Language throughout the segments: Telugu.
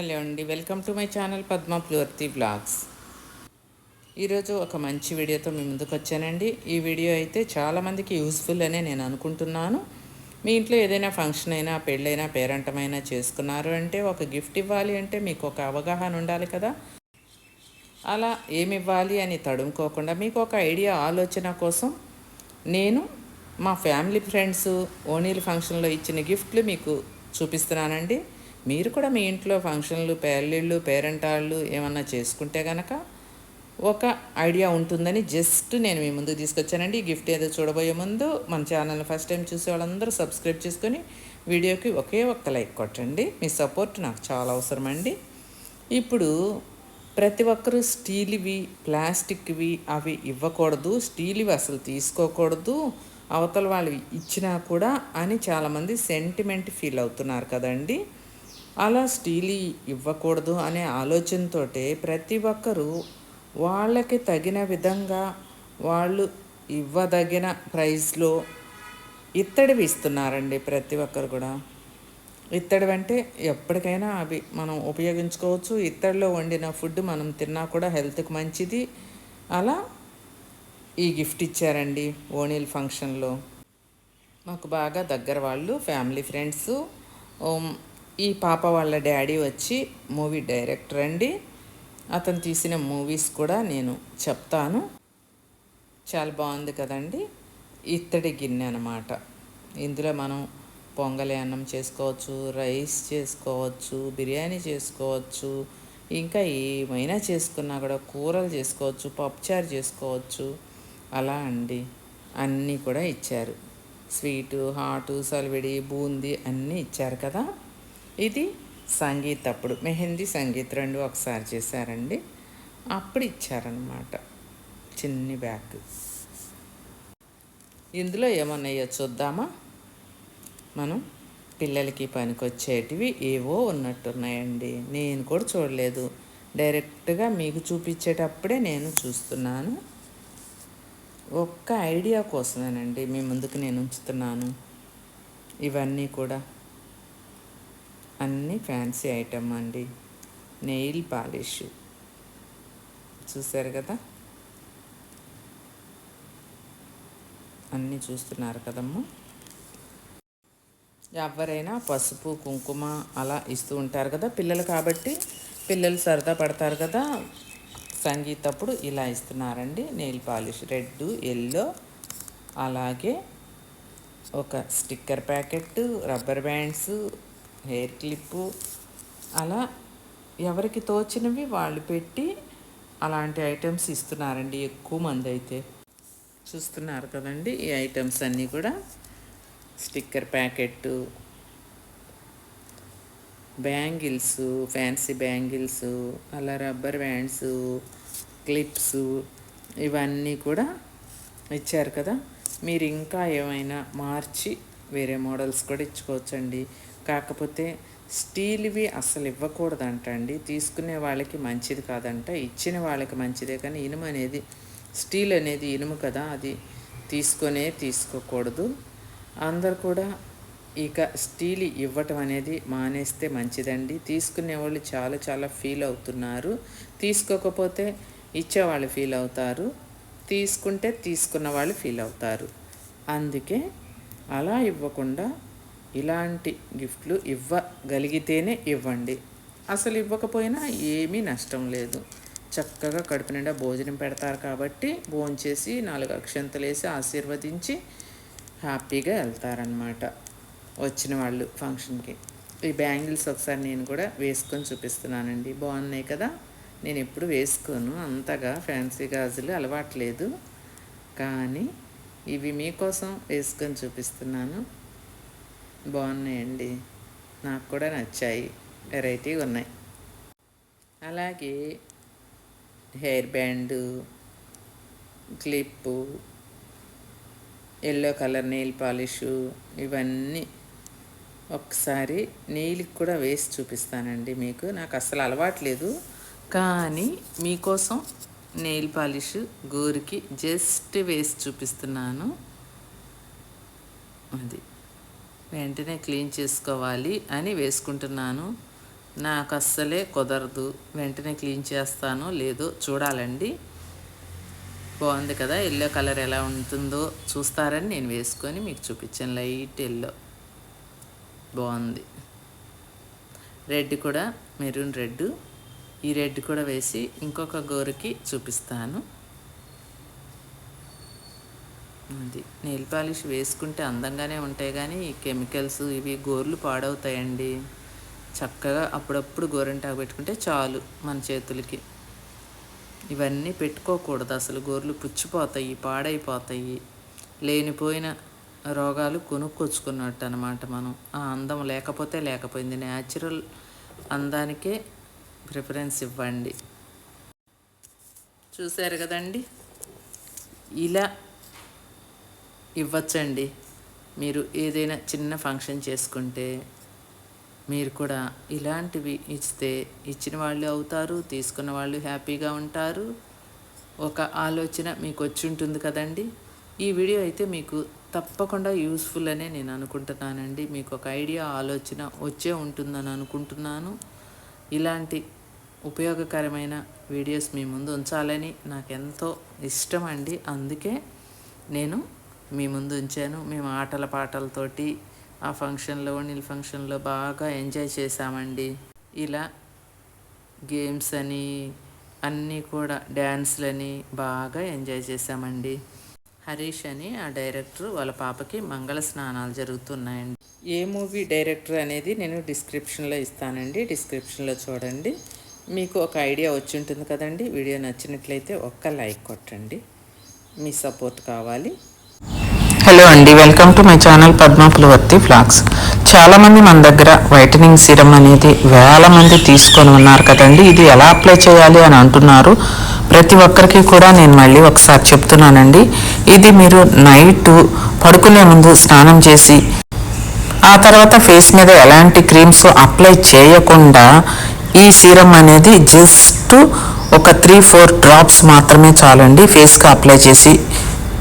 హలో అండి. Welcome to my channel Padma ప్లూర్తి blogs ఈరోజు ఒక మంచి వీడియోతో మీ ముందుకు వచ్చానండి. ఈ వీడియో అయితే చాలామందికి యూస్ఫుల్ అనే నేను అనుకుంటున్నాను. మీ ఇంట్లో ఏదైనా ఫంక్షన్ అయినా పెళ్ళైనా పేరంటమైనా చేసుకున్నారు అంటే ఒక గిఫ్ట్ ఇవ్వాలి అంటే మీకు ఒక అవగాహన ఉండాలి కదా. అలా ఏమి ఇవ్వాలి అని తడుముకోకుండా మీకు ఒక ఐడియా ఆలోచన కోసం నేను మా ఫ్యామిలీ ఫ్రెండ్స్ ఓనీల ఫంక్షన్లో ఇచ్చిన గిఫ్ట్లు మీకు చూపిస్తున్నానండి. మీరు కూడా మీ ఇంట్లో ఫంక్షన్లు పెళ్ళిళ్ళు పేరెంటాళ్ళు ఏమన్నా చేసుకుంటే కనుక ఒక ఐడియా ఉంటుందని జస్ట్ నేను మీ ముందు తీసుకొచ్చానండి. ఈ గిఫ్ట్ ఏదో చూడబోయే ముందు మన ఛానల్ని ఫస్ట్ టైం చూసే వాళ్ళందరూ సబ్స్క్రైబ్ చేసుకొని వీడియోకి ఒకే ఒక్క లైక్ కొట్టండి. మీ సపోర్ట్ నాకు చాలా అవసరం అండి ఇప్పుడు ప్రతి ఒక్కరూ స్టీల్వి ప్లాస్టిక్వి అవి ఇవ్వకూడదు స్టీల్వి అసలు తీసుకోకూడదు అవతల వాళ్ళు ఇచ్చినా కూడా అని చాలామంది సెంటిమెంట్ ఫీల్ అవుతున్నారు కదండీ. అలా స్టీల్ ఇవ్వకూడదు అనే ఆలోచనతో ప్రతి ఒక్కరూ వాళ్ళకి తగిన విధంగా వాళ్ళు ఇవ్వదగిన ప్రైస్లో ఇత్తడివి ఇస్తున్నారండి ప్రతి ఒక్కరు కూడా. ఇత్తడి అంటే ఎప్పటికైనా అవి మనం ఉపయోగించుకోవచ్చు. ఇత్తడిలో వండిన ఫుడ్ మనం తిన్నా కూడా హెల్త్కి మంచిది. అలా ఈ గిఫ్ట్ ఇచ్చారండి ఓణీల్ ఫంక్షన్లో. మాకు బాగా దగ్గర వాళ్ళు ఫ్యామిలీ ఫ్రెండ్స్. ఈ పాప వాళ్ళ డాడీ వచ్చి మూవీ డైరెక్టర్ అండి. అతను తీసిన మూవీస్ కూడా నేను చెప్తాను. చాలా బాగుంది కదండి. ఇత్తడి గిన్నె అనమాట ఇందులో మనం పొంగలి అన్నం చేసుకోవచ్చు రైస్ చేసుకోవచ్చు బిర్యానీ చేసుకోవచ్చు ఇంకా ఏమైనా చేసుకున్నా కూడా కూరలు చేసుకోవచ్చు పప్పుచారు చేసుకోవచ్చు. అలా అండి. అన్నీ కూడా ఇచ్చారు. స్వీటు హాటు సలివిడి బూందీ అన్నీ ఇచ్చారు కదా. ఇది సంగీత్ అప్పుడు మెహందీ సంగీత్ రెండు ఒకసారి చేశారండి. అప్పుడు ఇచ్చారనమాట చిన్ని బ్యాగ్. ఇందులో ఏమన్నాయో చూద్దామా? మనం పిల్లలకి పనికొచ్చేటివి ఏవో ఉన్నట్టున్నాయండి. నేను కూడా చూడలేదు. డైరెక్ట్గా మీకు చూపించేటప్పుడే నేను చూస్తున్నాను. ఒక్క ఐడియా కోసమేనండి మీ ముందుకు నేను ఉంచుతున్నాను. ఇవన్నీ కూడా. అన్ని ఫ్యాన్సీ ఐటమ్ అండి. Nail polish. చూసారు కదా? అన్నీ చూస్తున్నారు కదమ్మా? ఎవరైనా పసుపు కుంకుమ అలా ఇస్తూ ఉంటారు కదా పిల్లలు కాబట్టి పిల్లలు సరదా పడతారు కదా? సంగీతప్పుడు ఇలా ఇస్తున్నారండి. నెయిల్ పాలిష్ రెడ్ ఎల్లో అలాగే ఒక sticker packet rubber bands hair clip అలా ఎవరికి తోచినవి వాళ్ళు పెట్టి అలాంటి ఐటమ్స్ ఇస్తున్నారండి. ఎక్కువ మంది అయితే చూస్తున్నారు కదండి ఈ ఐటమ్స్ అన్నీ కూడా. Sticker packet bangles fancy bangles అలా రబ్బర్ బ్యాండ్స్ క్లిప్స్ ఇవన్నీ కూడా ఇచ్చారు కదా. మీరు ఇంకా ఏమైనా మార్చి వేరే మోడల్స్ కూడా ఇచ్చుకోవచ్చండి. కాకపోతే స్టీల్వి అసలు ఇవ్వకూడదంట అండి తీసుకునే వాళ్ళకి మంచిది కాదంట. ఇచ్చిన వాళ్ళకి మంచిదే కానీ ఇనుము అనేది స్టీల్ అనేది ఇనుము కదా అది తీసుకొనే తీసుకోకూడదు. అందరు కూడా ఇక స్టీల్ ఇవ్వటం అనేది మానేస్తే మంచిదండి. తీసుకునే వాళ్ళు చాలా చాలా ఫీల్ అవుతున్నారు. తీసుకోకపోతే ఇచ్చేవాళ్ళు ఫీల్ అవుతారు. తీసుకుంటే తీసుకున్న వాళ్ళు ఫీల్ అవుతారు. అందుకే అలా ఇవ్వకుండా ఇలాంటి గిఫ్ట్లు ఇవ్వగలిగితేనే ఇవ్వండి. అసలు ఇవ్వకపోయినా ఏమీ నష్టం లేదు. చక్కగా కడుపు నిండా భోజనం పెడతారు కాబట్టి భోంచేసి నాలుగు అక్షంతలు వేసి ఆశీర్వదించి హ్యాపీగా వెళ్తారనమాట వచ్చిన వాళ్ళు ఫంక్షన్కి. ఈ బ్యాంగిల్స్ ఒకసారి నేను కూడా వేసుకొని చూపిస్తున్నానండి. బాగున్నాయి కదా? నేను ఎప్పుడు వేసుకోను. అంతగా ఫ్యాన్సీ గాజులు అలవాట్లేదు కానీ ఇవి మీకోసం వేసుకొని చూపిస్తున్నాను. బాగున్నాయండి. నాకు కూడా నచ్చాయి. వెరైటీగా ఉన్నాయి. అలాగే hair band clip yellow colour nail polish ఇవన్నీ ఒకసారి నెయిల్కి కూడా వేసి చూపిస్తానండి మీకు. నాకు అసలు అలవాట్లేదు కానీ మీకోసం నెయిల్ పాలిష్ గోరికి జస్ట్ వేసి చూపిస్తున్నాను. అది. వెంటనే క్లీన్ చేసుకోవాలి అని వేసుకుంటున్నాను. నాకు అస్సలే కుదరదు. వెంటనే క్లీన్ చేస్తానో లేదో చూడాలండి. బాగుంది కదా? ఎల్లో కలర్ ఎలా ఉంటుందో చూస్తారని నేను వేసుకొని మీకు చూపించాను. Light yellow. బాగుంది. రెడ్ కూడా మెరూన్ రెడ్ ఈ రెడ్ కూడా వేసి ఇంకొక గోరుకి చూపిస్తాను. అది. నెయిల్ పాలిష్ వేసుకుంటే అందంగానే ఉంటాయి కానీ ఈ కెమికల్స్ ఇవి గోర్లు పాడవుతాయండి. చక్కగా అప్పుడప్పుడు గోరింటాకు పెట్టుకుంటే చాలు మన చేతులకి. ఇవన్నీ పెట్టుకోకూడదు అసలు గోర్లు పుచ్చిపోతాయి పాడైపోతాయి. లేనిపోయిన రోగాలు కొనుక్కొచ్చుకున్నట్టు అనమాట మనం. ఆ అందం లేకపోతే లేకపోయింది. న్యాచురల్ అందానికే ప్రిఫరెన్స్ ఇవ్వండి. చూశారు కదండి? ఇలా ఇవ్వచ్చండి. మీరు ఏదైనా చిన్న ఫంక్షన్ చేసుకుంటే మీరు కూడా ఇలాంటివి ఇస్తే ఇచ్చిన వాళ్ళు అవుతారు తీసుకున్న వాళ్ళు హ్యాపీగా ఉంటారు. ఒక ఆలోచన మీకు వచ్చి ఉంటుంది కదండి. ఈ వీడియో అయితే మీకు తప్పకుండా యూస్ఫుల్ అనే నేను అనుకుంటున్నానండి. మీకు ఒక ఐడియా ఆలోచన వచ్చే ఉంటుందని అనుకుంటున్నాను. ఇలాంటి ఉపయోగకరమైన వీడియోస్ మీ ముందు ఉంచాలని నాకు ఎంతో ఇష్టం అండి అందుకే నేను మీ ముందు ఉంచాను. మేము ఆటల పాటలతోటి ఆ ఫంక్షన్లో నీళ్ళ ఫంక్షన్లో బాగా ఎంజాయ్ చేశామండి. ఇలా గేమ్స్ అని అన్నీ కూడా డ్యాన్స్లని బాగా ఎంజాయ్ చేశామండి. హరీష్ అని ఆ డైరెక్టర్ వాళ్ళ పాపకి మంగళ స్నానాలు జరుగుతున్నాయండి. ఏ మూవీ డైరెక్టర్ అనేది నేను డిస్క్రిప్షన్లో ఇస్తానండి. డిస్క్రిప్షన్లో చూడండి. మీకు ఒక ఐడియా వచ్చి ఉంటుంది కదండి. వీడియో నచ్చినట్లయితే ఒక్క లైక్ కొట్టండి. మీ సపోర్ట్ కావాలి. హలో అండి welcome to my channel Padma Pulavarthi vlogs చాలామంది మన దగ్గర వైటనింగ్ సీరం అనేది వేల మంది తీసుకొని ఉన్నారు కదండి ఇది ఎలా అప్లై చేయాలి అని అంటున్నారు. ప్రతి ఒక్కరికి కూడా నేను మళ్ళీ ఒకసారి చెప్తున్నానండి ఇది మీరు నైట్ పడుకునే ముందు స్నానం చేసి ఆ తర్వాత ఫేస్ మీద ఎలాంటి క్రీమ్స్ అప్లై చేయకుండా ఈ సీరం అనేది జస్ట్ ఒక త్రీ ఫోర్ డ్రాప్స్ మాత్రమే చాలండి ఫేస్కి అప్లై చేసి.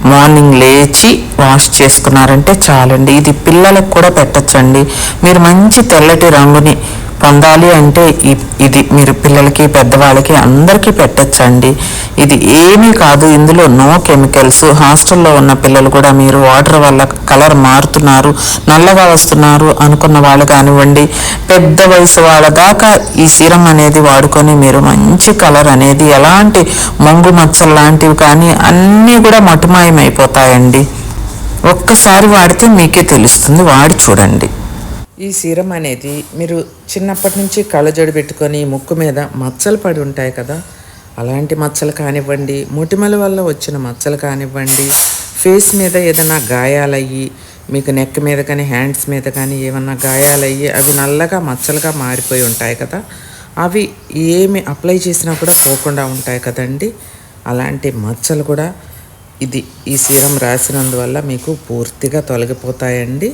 మార్నింగ్ లేచి వాష్ చేసుకున్నారంటే చాలండి. ఇది పిల్లలకు కూడా పెట్టచ్చండి. మీరు మంచి తెల్లటి రంగుని పొందాలి అంటే ఇది మీరు పిల్లలకి పెద్దవాళ్ళకి అందరికీ పెట్టచ్చండి. ఇది ఏమీ కాదు ఇందులో నో కెమికల్స్. హాస్టల్లో ఉన్న పిల్లలు కూడా మీరు వాటర్ వల్ల కలర్ మారుతున్నారు నల్లగా వస్తున్నారు అనుకున్న వాళ్ళు కానివ్వండి పెద్ద వయసు వాళ్ళ దాకా ఈ సీరం అనేది వాడుకొని మీరు మంచి కలర్ అనేది ఎలాంటి మొంగు మచ్చలు లాంటివి కానీ అన్నీ కూడా మటుమాయమైపోతాయండి. ఒక్కసారి వాడితే మీకే తెలుస్తుంది వాడి చూడండి. ఈ సీరం అనేది మీరు చిన్నప్పటి నుంచి కళ్ళజోడు పెట్టుకొని ముక్కు మీద మచ్చలు పడి ఉంటాయి కదా అలాంటి మచ్చలు కానివ్వండి మొటిమల వల్ల వచ్చిన మచ్చలు కానివ్వండి ఫేస్ మీద ఏదైనా గాయాలయ్యి మీకు నెక్ మీద కానీ హ్యాండ్స్ మీద కానీ ఏమన్నా గాయాలయ్యి అవి నల్లగా మచ్చలుగా మారిపోయి ఉంటాయి కదా అవి ఏమి అప్లై చేసినా కూడా పోకుండా ఉంటాయి కదండి. అలాంటి మచ్చలు కూడా ఇది ఈ సీరం రాసినందువల్ల మీకు పూర్తిగా తొలగిపోతాయండి.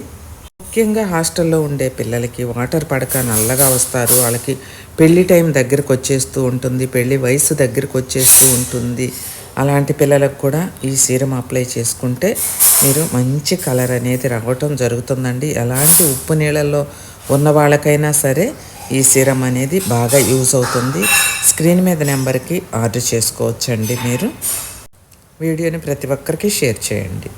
ముఖ్యంగా హాస్టల్లో ఉండే పిల్లలకి వాటర్ పడక నల్లగా వస్తారు. వాళ్ళకి పెళ్ళి టైం దగ్గరకు వచ్చేస్తూ ఉంటుంది పెళ్ళి వయసు దగ్గరకు వచ్చేస్తూ ఉంటుంది. అలాంటి పిల్లలకు కూడా ఈ సీరం అప్లై చేసుకుంటే మీరు మంచి కలర్ అనేది రావటం జరుగుతుందండి. ఎలాంటి ఉప్పు నీళ్ళల్లో ఉన్న వాళ్ళకైనా సరే ఈ సీరం అనేది బాగా యూజ్ అవుతుంది. స్క్రీన్ మీద నెంబర్కి ఆర్డర్ చేసుకోవచ్చండి మీరు. వీడియోని ప్రతి ఒక్కరికి షేర్ చేయండి.